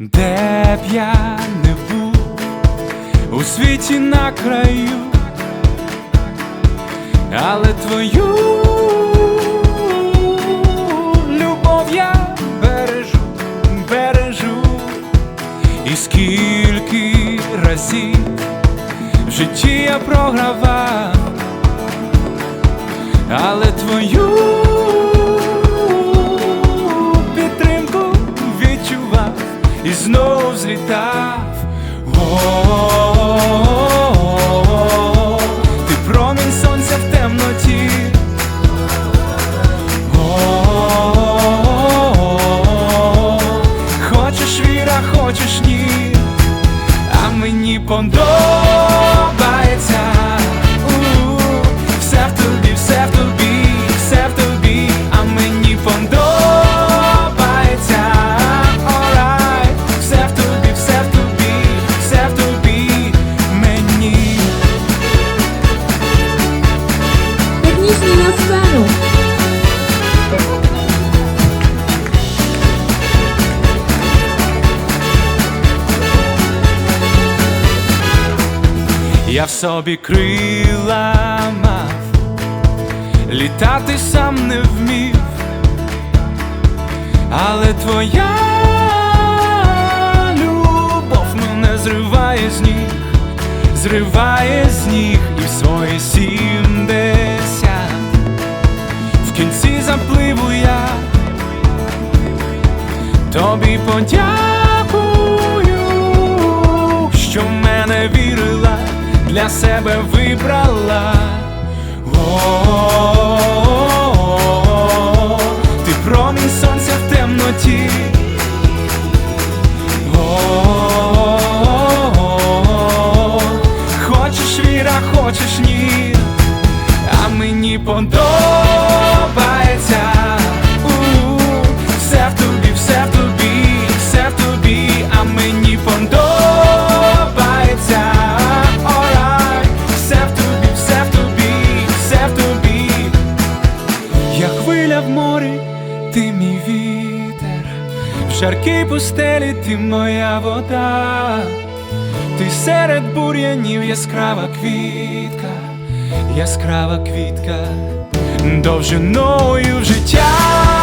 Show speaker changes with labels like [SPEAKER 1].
[SPEAKER 1] де б я не був у світі на краю, але твою любов я бережу, бережу, і скільки разів в житті я програвав, але твою Ти промінь сонця в темноті. Хочеш віра, хочеш ні, а мені подобається.
[SPEAKER 2] Технічний на сцену.
[SPEAKER 1] Я в собі крила мав, літати сам не вмів, але твоя любов мене зриває з ніг, зриває з ніг і в свої сімдесят запливу я тобі подякую, що в мене вірила, для себе вибрала. Ти промінь сонця в темноті. О-о-о-о, Хочеш віра, хочеш ні, а мені подобається. Жаркій пустелі ти моя вода, ти серед бур'янів яскрава квітка, яскрава квітка, довжиною в життя.